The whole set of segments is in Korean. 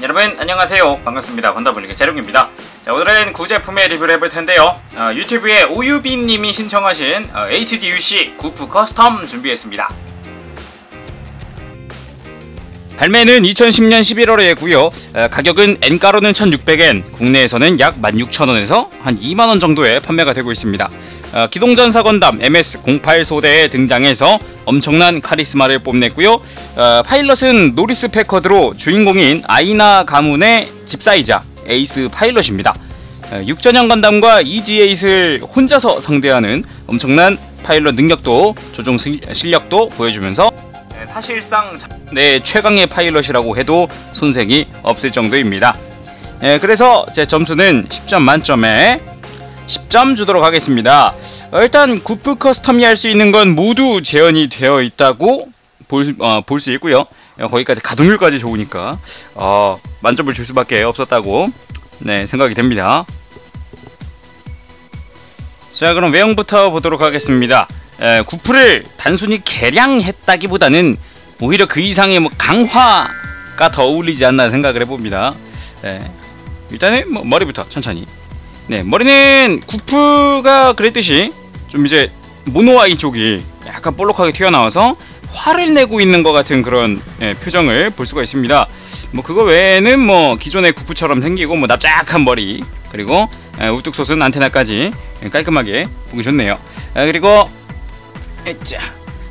여러분 안녕하세요. 반갑습니다. 건담블리그 재룡입니다. 자 오늘은 구제품의 리뷰를 해볼 텐데요. 어, 유튜브에 오유빈님이 신청하신 어, HDUC 구프 커스텀 준비했습니다 발매는 2010년 11월에 했고요 어, 가격은 엔가로는 1600엔 국내에서는 약 16,000원에서 한 2만 원 정도에 판매가 되고 있습니다 어, 기동전사 건담 MS-08 소대에 등장해서 엄청난 카리스마를 뽐냈고요. 어, 파일럿은 노리스 패커드로 주인공인 아이나 가문의 집사이자 에이스 파일럿입니다. 어, 6전형 건담과 이지에잇을 혼자서 상대하는 엄청난 파일럿 능력도 조종 실력도 보여주면서 네, 사실상 내 최강의 파일럿이라고 해도 손색이 없을 정도입니다. 네, 그래서 제 점수는 10점 만점에 10점 주도록 하겠습니다. 어, 일단 구프 커스텀이 할 수 있는 건 모두 재현이 되어 있다고 볼수 어, 있고요. 어, 거기까지 가동률까지 좋으니까 어, 만점을 줄 수밖에 없었다고 네 생각이 됩니다. 자 그럼 외형부터 보도록 하겠습니다. 에, 구프를 단순히 개량했다기보다는 오히려 그 이상의 뭐 강화가 더 어울리지 않나 생각을 해봅니다. 에, 일단은 뭐 머리부터 천천히. 네 머리는 구프가 그랬듯이 좀 이제 모노아이 쪽이 약간 볼록하게 튀어나와서 화를 내고 있는 것 같은 그런 예, 표정을 볼 수가 있습니다. 뭐 그거 외에는 뭐 기존의 구프처럼 생기고 뭐 납작한 머리 그리고 예, 우뚝 솟은 안테나까지 깔끔하게 보기 좋네요. 예, 그리고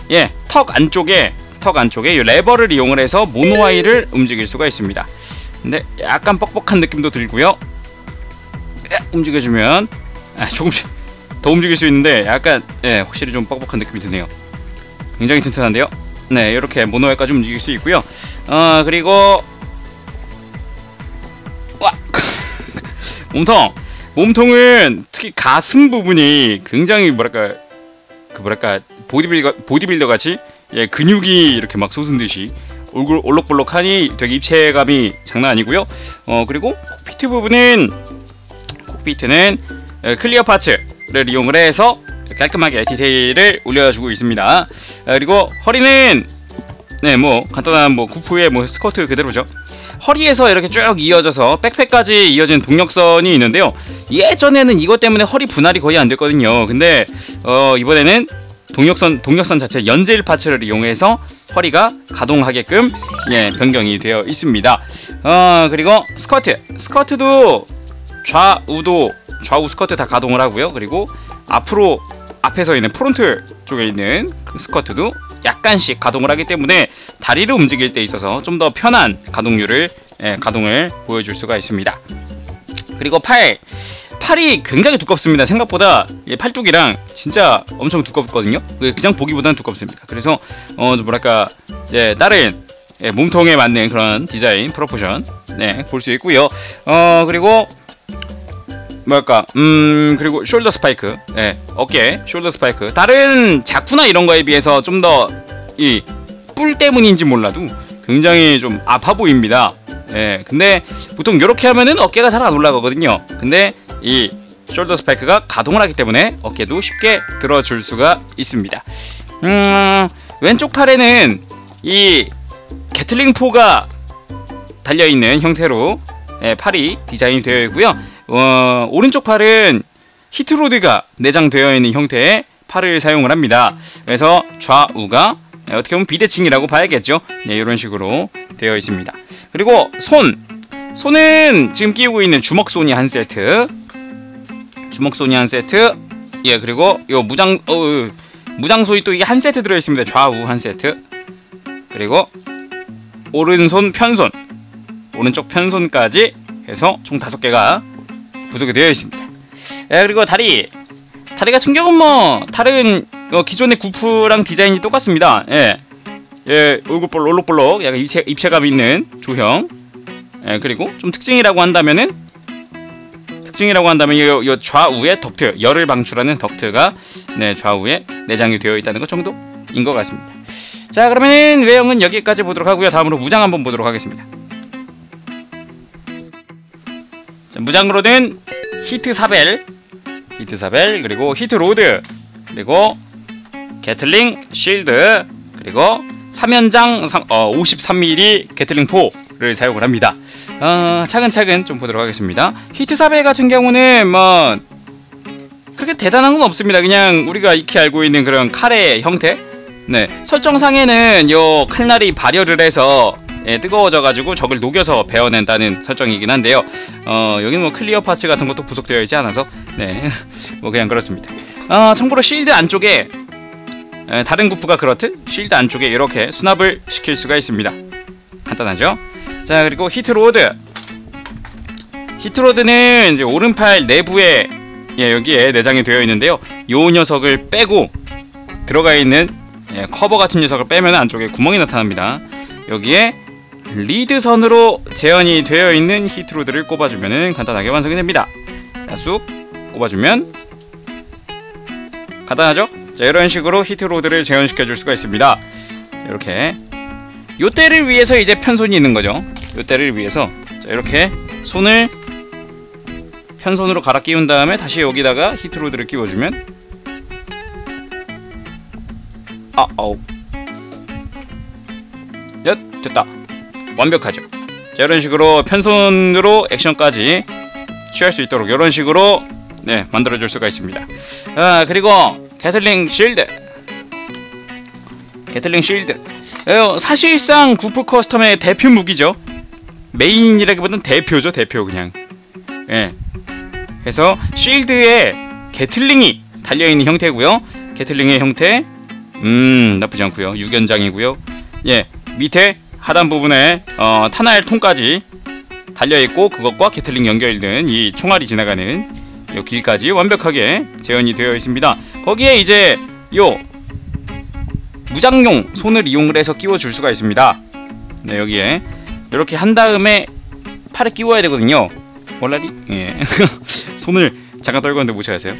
예 턱 안쪽에 턱 안쪽에 이 레버를 이용을 해서 모노아이를 움직일 수가 있습니다. 근데 약간 뻑뻑한 느낌도 들고요. 움직여주면 아, 조금씩 더 움직일 수 있는데 약간 예, 확실히 좀 뻑뻑한 느낌이 드네요. 굉장히 튼튼한데요? 네 이렇게 모노에까지 움직일 수 있고요. 어 그리고 와 몸통. 몸통은 특히 가슴 부분이 굉장히 뭐랄까 그 뭐랄까 보디빌더 보디빌더 같이 예, 근육이 이렇게 막 솟은 듯이 얼굴 올록볼록하니 되게 입체감이 장난 아니고요. 어 그리고 콕피트 부분은 콕피트는 클리어 파츠를 이용을 해서 깔끔하게 디테일을 올려주고 있습니다. 그리고 허리는 네 뭐 간단한 뭐 구프의 뭐 스커트 그대로죠. 허리에서 이렇게 쭉 이어져서 백팩까지 이어진 동력선이 있는데요. 예전에는 이것 때문에 허리 분할이 거의 안 됐거든요. 근데 어 이번에는 동력선 동력선 자체 연질 파츠를 이용해서 허리가 가동하게끔 예 변경이 되어 있습니다. 어 그리고 스커트 스커트도 좌우도 좌우 스커트 다 가동을 하고요. 그리고 앞으로 앞에서 있는 프론트 쪽에 있는 그 스커트도 약간씩 가동을 하기 때문에 다리를 움직일 때 있어서 좀 더 편한 가동률을 예, 가동을 보여줄 수가 있습니다. 그리고 팔 팔이 굉장히 두껍습니다. 생각보다 팔뚝이랑 진짜 엄청 두껍거든요. 그냥 보기보다는 두껍습니다. 그래서 어 뭐랄까 이제 다른 예, 몸통에 맞는 그런 디자인 프로포션 네, 볼 수 있고요. 어 그리고 뭐랄까 음 그리고 숄더 스파이크 예 어깨 숄더 스파이크 다른 자쿠나 이런 거에 비해서 좀 더 이 뿔 때문인지 몰라도 굉장히 좀 아파 보입니다 예 근데 보통 이렇게 하면은 어깨가 잘 안 올라가거든요 근데 이 숄더 스파이크가 가동을 하기 때문에 어깨도 쉽게 들어줄 수가 있습니다 음 왼쪽 팔에는 이 게틀링 포가 달려있는 형태로 예, 팔이 디자인이 되어 있고요 어, 오른쪽 팔은 히트로드가 내장되어 있는 형태의 팔을 사용을 합니다. 그래서 좌우가 어떻게 보면 비대칭이라고 봐야겠죠. 네, 이런 식으로 되어 있습니다. 그리고 손 손은 지금 끼고 있는 주먹 소니 한 세트 주먹 소니 한 세트 예 그리고 요 무장 어, 무장 소리 또 이게 한 세트 들어 있습니다. 좌우 한 세트 그리고 오른손 편손 오른쪽 편손까지 해서 총 다섯 개가 부속이 되어 있습니다. 예, 그리고 다리 다리 같은 경우는 뭐 다른 어, 기존의 구프랑 디자인이 똑같습니다. 예, 예 얼굴볼 올록볼록 약간 입체, 입체감 있는 조형. 예, 그리고 좀 특징이라고 한다면은 특징이라고 한다면 요, 요 좌우에 덕트 열을 방출하는 덕트가 네 좌우에 내장이 되어 있다는 것 정도인 것 같습니다. 자 그러면은 외형은 여기까지 보도록 하고요. 다음으로 무장 한번 보도록 하겠습니다. 자, 무장으로는 히트 사벨, 히트 사벨 그리고 히트 로드 그리고 게틀링 쉴드 그리고 3연장 어, 53mm 게틀링 포 를 사용을 합니다. 어, 차근차근 좀 보도록 하겠습니다. 히트400 같은 경우는 뭐 그렇게 대단한 건 없습니다. 그냥 우리가 익히 알고 있는 그런 칼의 형태. 네, 설정상에는 요 칼날이 발열을 해서 예, 뜨거워져가지고 적을 녹여서 베어낸다는 설정이긴 한데요. 어, 여기는 뭐 클리어 파츠 같은 것도 부속되어 있지 않아서 네, 뭐 그냥 그렇습니다. 어, 참고로 실드 안쪽에 에, 다른 구프가 그렇듯 실드 안쪽에 이렇게 수납을 시킬 수가 있습니다. 간단하죠? 자 그리고 히트로드 히트로드는 이제 오른팔 내부에 예, 여기에 내장이 되어 있는데요. 요 녀석을 빼고 들어가 있는 예, 커버 같은 녀석을 빼면 안쪽에 구멍이 나타납니다. 여기에 리드선으로 재현이 되어 있는 히트로드를 꼽아주면 간단하게 완성이 됩니다. 자, 쑥 꼽아주면 간단하죠? 자, 이런 식으로 히트로드를 재현시켜 줄 수가 있습니다. 이렇게 요때를 위해서 이제 편손이 있는 거죠. 요때를 위해서. 자, 이렇게 손을 편손으로 갈아 끼운 다음에 다시 여기다가 히트로드를 끼워주면 아, 아우. 얏, 됐다. 완벽하죠. 자 이런 식으로 편손으로 액션까지 취할 수 있도록 이런 식으로 네 만들어 줄 수가 있습니다. 아 그리고 게틀링 실드. 게틀링 어, 사실상 구프 커스텀의 대표 무기죠. 메인이라기보다는 대표죠 대표 그냥. 예. 그래서 쉴드에 게틀링이 달려있는 형태고요. 게틀링의 형태 음 나쁘지 않고요. 유견장이고요. 예 밑에 하단 부분에 어, 탄알 통까지 달려있고 그것과 게틀링 연결된 이 총알이 지나가는 이 길까지 완벽하게 재현이 되어 있습니다. 거기에 이제 요 무장용 손을 이용을 해서 끼워줄 수가 있습니다. 네 여기에 이렇게 한 다음에 팔에 끼워야 되거든요. 월라리? 예. 손을 잠깐 떨궜는데 무시하세요.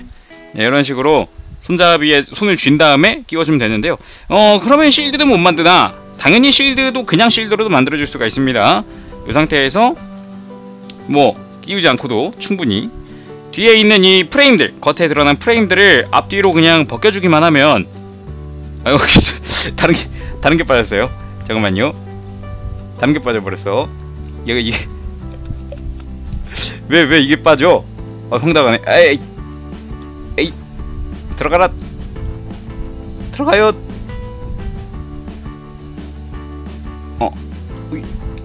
네, 이런 식으로 손잡이에 손을 쥔 다음에 끼워주면 되는데요. 어 그러면 실드는 못 만드나? 당연히 실드도 그냥 실드로도 만들어줄 수가 있습니다. 이 상태에서 뭐 끼우지 않고도 충분히 뒤에 있는 이 프레임들 겉에 드러난 프레임들을 앞뒤로 그냥 벗겨주기만 하면 아유 다른 게 다른 게 빠졌어요. 잠깐만요. 다른 게 빠져버렸어. 얘가 이게 왜 왜 이게 빠져? 어 황당하네. 에이 에이. 들어가라. 들어가요.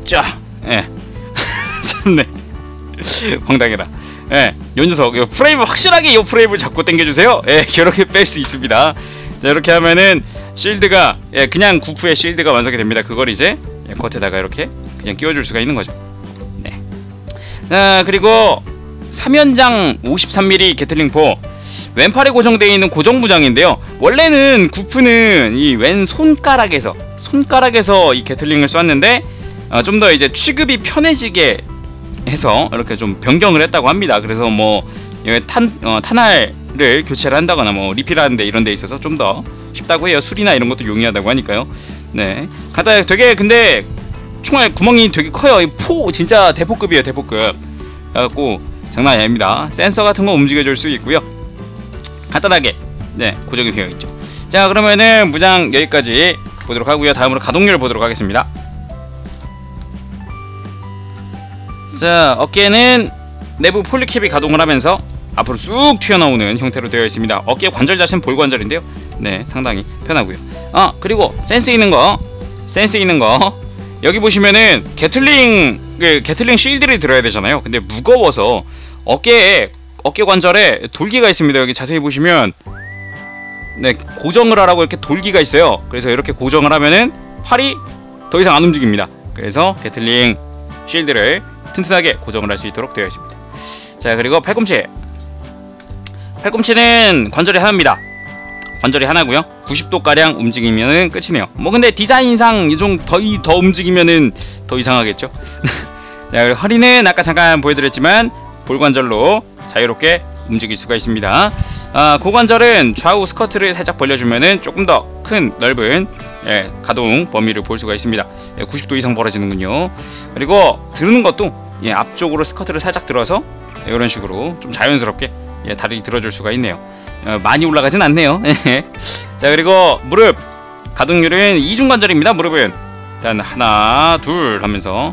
자, 예. 참네. 황당해라. 예, 요 녀석, 요 프레임 확실하게 요 프레임을 잡고 당겨주세요. 예, 이렇게 뺄 수 있습니다. 자, 이렇게 하면은 실드가 예, 그냥 구프의 실드가 완성이 됩니다. 그걸 이제 예, 겉에다가 이렇게 그냥 끼워줄 수가 있는 거죠. 네. 아, 그리고 3연장 53mm 게틀링포 왼팔에 고정되어 있는 고정 무장인데요. 원래는 구프는 이 왼 손가락에서 손가락에서 이 게틀링을 쐈는데 어, 좀더 이제 취급이 편해지게 해서 이렇게 좀 변경을 했다고 합니다. 그래서 뭐 탄, 어, 탄알을 교체를 한다거나 뭐 리필하는데 이런 데 있어서 좀더 쉽다고 해요. 술이나 이런 것도 용이하다고 하니까요. 네. 간단 되게 근데 총알 구멍이 되게 커요. 포 진짜 대포급이에요. 대포급. 그래갖고 장난이 아닙니다. 센서 같은 거 움직여줄 수 있고요. 간단하게 네 고정이 되어 있죠. 자 그러면은 무장 여기까지 보도록 하고요. 다음으로 가동률 보도록 하겠습니다. 자 어깨는 내부 폴리캡이 가동을 하면서 앞으로 쑥 튀어나오는 형태로 되어 있습니다. 어깨 관절 자체는 볼관절인데요. 네 상당히 편하고요. 아 그리고 센스 있는 거 센스 있는 거. 여기 보시면은 게틀링 그 게틀링 실드를 들어야 되잖아요. 근데 무거워서 어깨에 어깨 관절에 돌기가 있습니다. 여기 자세히 보시면. 네 고정을 하라고 이렇게 돌기가 있어요. 그래서 이렇게 고정을 하면은 팔이 더 이상 안 움직입니다. 그래서 게틀링 실드를 튼튼하게 고정을 할 수 있도록 되어 있습니다. 자 그리고 팔꿈치 팔꿈치는 관절이 하나입니다. 관절이 하나고요. 90도가량 움직이면 끝이네요. 뭐 근데 디자인상 이좀더 더 움직이면은 더 이상하겠죠? 자 허리는 아까 잠깐 보여드렸지만 볼관절로 자유롭게 움직일 수가 있습니다. 아, 고관절은 좌우 스커트를 살짝 벌려주면은 조금 더 큰 넓은 예, 가동 범위를 볼 수가 있습니다. 예, 90도 이상 벌어지는군요. 그리고 들는 것도 예, 앞쪽으로 스커트를 살짝 들어서 예, 이런 식으로 좀 자연스럽게 예, 다리 들어줄 수가 있네요. 어, 많이 올라가진 않네요. 자 그리고 무릎 가동률은 이중관절입니다. 무릎은 일단 하나 둘 하면서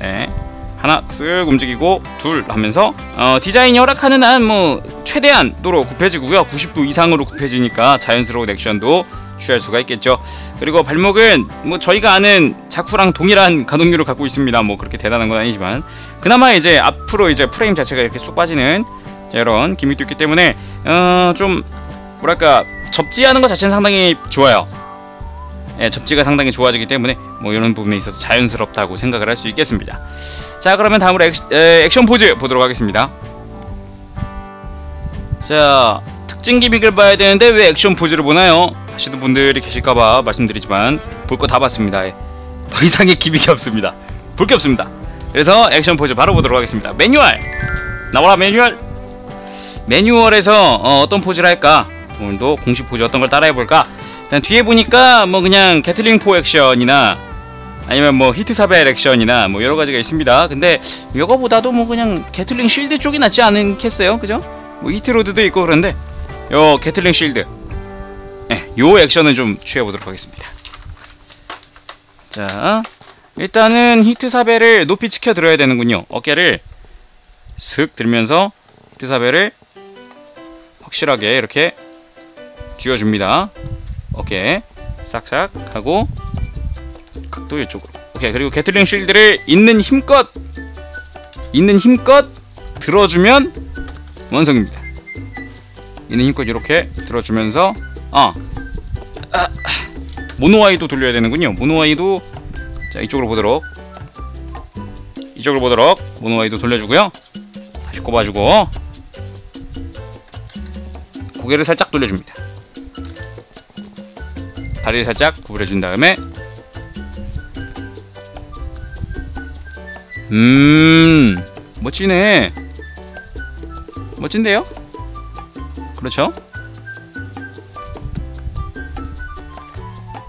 네. 하나 쓱 움직이고 둘 하면서 어, 디자인이 허락하는 한 뭐 최대한 도로 굽혀지고요 90도 이상으로 굽혀지니까 자연스러운 액션도 취할 수가 있겠죠 그리고 발목은 뭐 저희가 아는 자쿠랑 동일한 가동률을 갖고 있습니다 뭐 그렇게 대단한 건 아니지만 그나마 이제 앞으로 이제 프레임 자체가 이렇게 쑥 빠지는 자, 이런 기믹도 있기 때문에 어, 좀 뭐랄까 접지하는 것 자체는 상당히 좋아요. 예, 접지가 상당히 좋아지기 때문에 뭐 이런 부분에 있어서 자연스럽다고 생각을 할 수 있겠습니다. 자 그러면 다음으로 액, 에, 액션 포즈 보도록 하겠습니다. 자 특징 기믹을 봐야 되는데 왜 액션 포즈를 보나요? 하시는 분들이 계실까봐 말씀드리지만 볼 거 다 봤습니다. 예. 더 이상의 기믹이 없습니다. 볼 게 없습니다. 그래서 액션 포즈 바로 보도록 하겠습니다. 매뉴얼! 나와라 매뉴얼 매뉴얼에서 어, 떤 포즈를 할까 오늘도 공식 포즈 어떤 걸 따라해 볼까 일단 뒤에 보니까 뭐 그냥 게틀링 포 액션이나 아니면 뭐 히트 사벨 액션이나 뭐 여러 가지가 있습니다. 근데 이거보다도 뭐 그냥 게틀링 쉴드 쪽이 낫지 않겠어요? 그죠? 뭐 히트로드도 있고 그런데 요 게틀링 쉴드 예, 요 액션은 좀 취해 보도록 하겠습니다. 자, 일단은 히트 사벨을 높이 치켜 들어야 되는군요. 어깨를 슥 들면서 히트 사벨을 확실하게 이렇게 쥐어줍니다. 어깨 싹싹 하고 각도 이쪽으로. 오케이. 그리고 게틀링 쉴드를 있는 힘껏 있는 힘껏 들어주면 완성입니다. 있는 힘껏 이렇게 들어주면서 아, 아 모노아이도 돌려야 되는군요. 모노아이도 자 이쪽으로 보도록. 이쪽으로 보도록. 모노아이도 돌려주고요. 다시 꼽아주고 고개를 살짝 돌려줍니다 다리를 살짝 구부려준 다음에 음 멋지네 멋진데요? 그렇죠?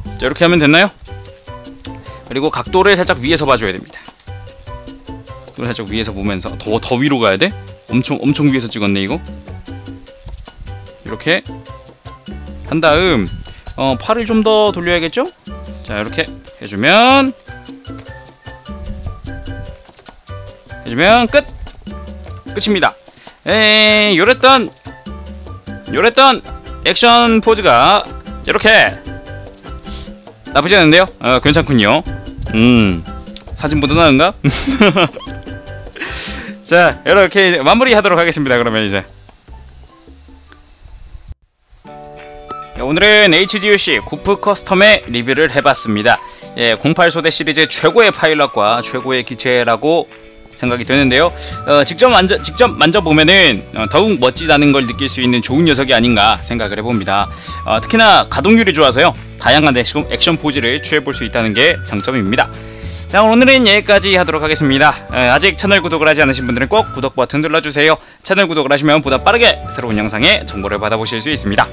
자 이렇게 하면 됐나요? 그리고 각도를 살짝 위에서 봐줘야 됩니다 살짝 위에서 보면서 더, 더 위로 가야 돼? 엄청 엄청 위에서 찍었네 이거 이렇게 한 다음 어, 팔을 좀 더 돌려야겠죠? 자 이렇게 해주면 해주면 끝! 끝입니다 에이 요랬던 요랬던 액션 포즈가 이렇게 나쁘지 않은데요? 어, 괜찮군요 음 사진보다 나은가? 자 이렇게 마무리 하도록 하겠습니다 그러면 이제 오늘은 HDUC 구프 커스텀의 리뷰를 해봤습니다 예, 08소대 시리즈 최고의 파일럿과 최고의 기체라고 생각이 되는데요. 어, 직접 만져 직접 만져보면은 어, 더욱 멋지다는 걸 느낄 수 있는 좋은 녀석이 아닌가 생각을 해봅니다. 어, 특히나 가동률이 좋아서요. 다양한 액션, 액션 포즈를 취해볼 수 있다는 게 장점입니다. 자 오늘은 여기까지 하도록 하겠습니다. 어, 아직 채널 구독을 하지 않으신 분들은 꼭 구독 버튼 눌러주세요. 채널 구독을 하시면 보다 빠르게 새로운 영상의 정보를 받아보실 수 있습니다.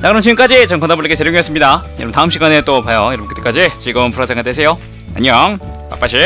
자 그럼 지금까지 전 건담블랙의 재룡이었습니다. 여러분 다음 시간에 또 봐요. 여러분 그때까지 즐거운 프로생활 되세요. 안녕 빠빠시